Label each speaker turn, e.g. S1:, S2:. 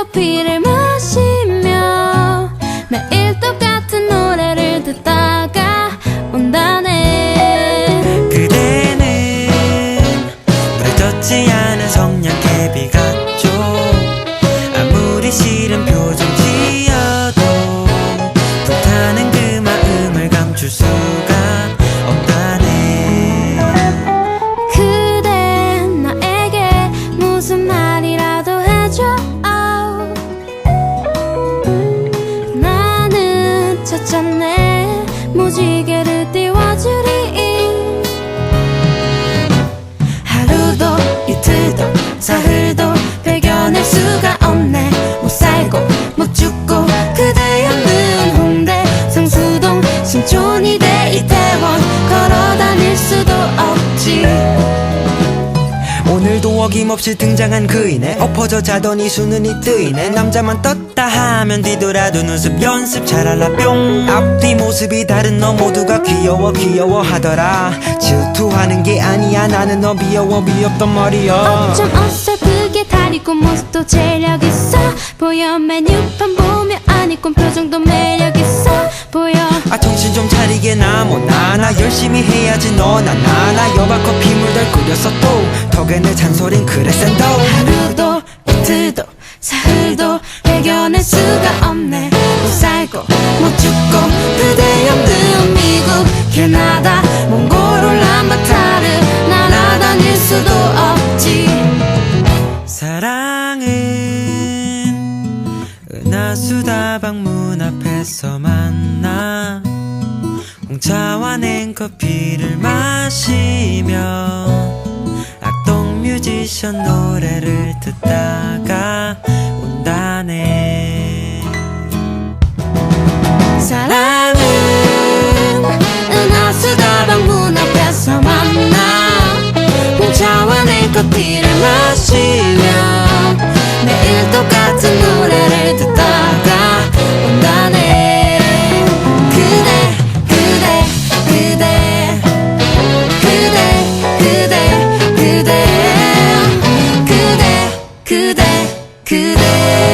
S1: 커피를 마시며 매일 똑같은 노래를 듣다 찾았네. 무지개를 띄워주리.
S2: 오늘도 어김없이 등장한 그이네 엎어져 자더니 수는이 뜨이네. 남자만 떴다 하면 뒤돌아도 눈썹 연습 잘할라 뿅. 앞뒤 모습이 다른 너 모두가 귀여워 귀여워 하더라. 질투하는 게 아니야 나는 너 미워워 미웠단 말이야
S1: 좀 어설프게 다리고 모습도 재력 있어? 보여 메뉴판 보며 아니꾼 표정도 매력 있어
S2: 열심히 해야지 너나 나나 여바 커 피 물들 끓였어 또 덕에는 잔소린 그래 센도
S1: 하루도 이틀도 사흘도 배겨낼 수가 없네. 못 살고 못 죽고 그대 없는 미국 캐나다 몽골 울란바타르 날아다닐 수도 없지.
S2: 사랑은 은하수다방 문 앞에서 만 냉커피를 마시며 악동 뮤지션 노래를 듣다가 온다네.
S1: 사랑은 은하수다방 문 앞에서 만나 홍차와 내 커피를 day.